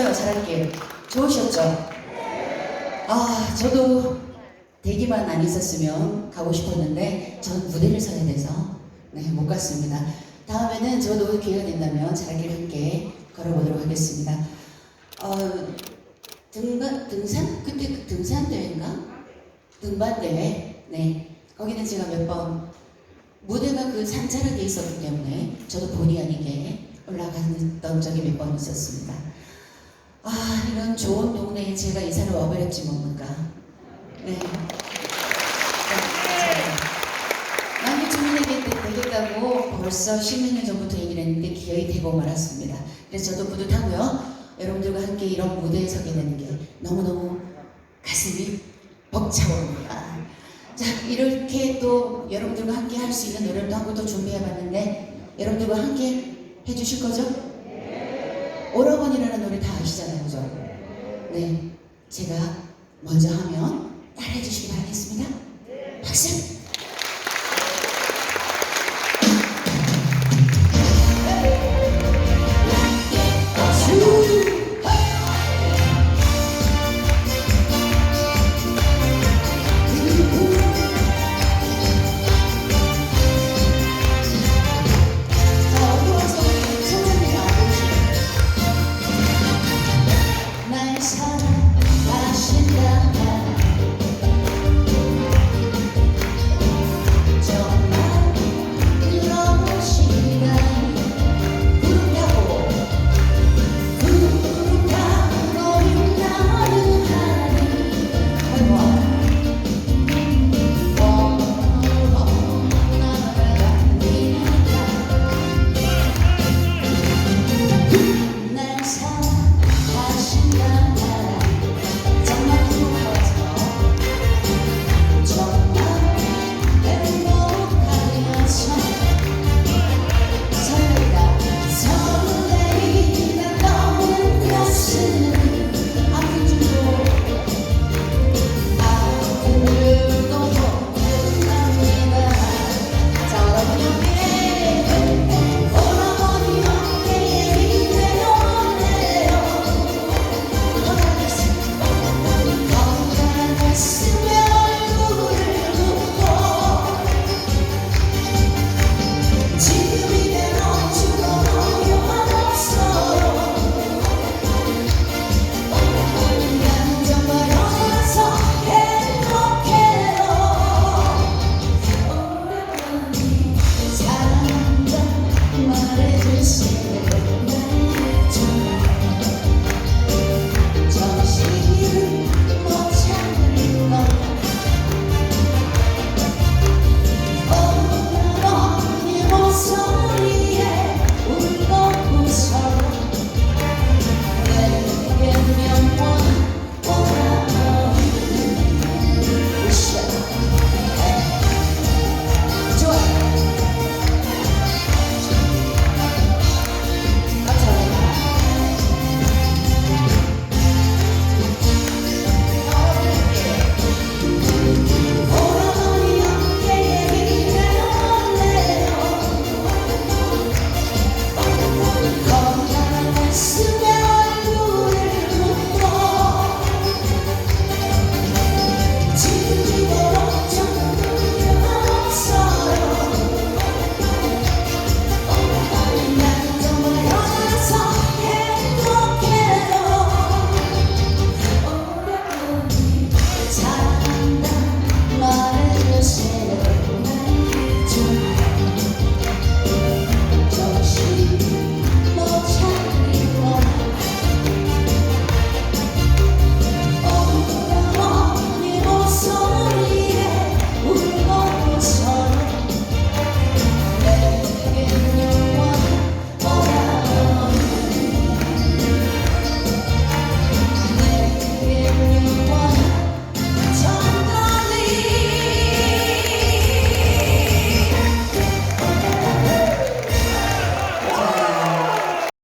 어땠어요? 잘할게. 좋으셨죠? 아, 저도 대기만 안 있었으면 가고 싶었는데 전 무대를 서야 돼서 네, 못 갔습니다. 다음에는 저도 기회가 된다면 잘하기를 함께 걸어보도록 하겠습니다. 어, 등반, 등산? 그때 그 등산 대회인가? 등반 대회? 네. 거기는 제가 몇 번 무대가 그 산자락에 있었기 때문에 저도 본의 아니게 올라갔던 적이 몇 번 있었습니다. 아, 이런 좋은 동네에 제가 이사를 와버렸지 뭡니까. 네. 남기 주민에게 되겠다고 벌써 10몇 년 전부터 얘기를 했는데 기어이 되고 말았습니다. 그래서 저도 뿌듯하고요. 여러분들과 함께 이런 무대에 서게 되는 게 너무너무 가슴이 벅차오릅니다. 자, 이렇게 또 여러분들과 함께 할 수 있는 노래를 또한곡더 준비해봤는데 여러분들과 함께 해주실 거죠? 오라버니라는 노래 다 아시잖아요, 그죠? 네, 제가 먼저 하면 따라해 주시기 바라겠습니다. 박수!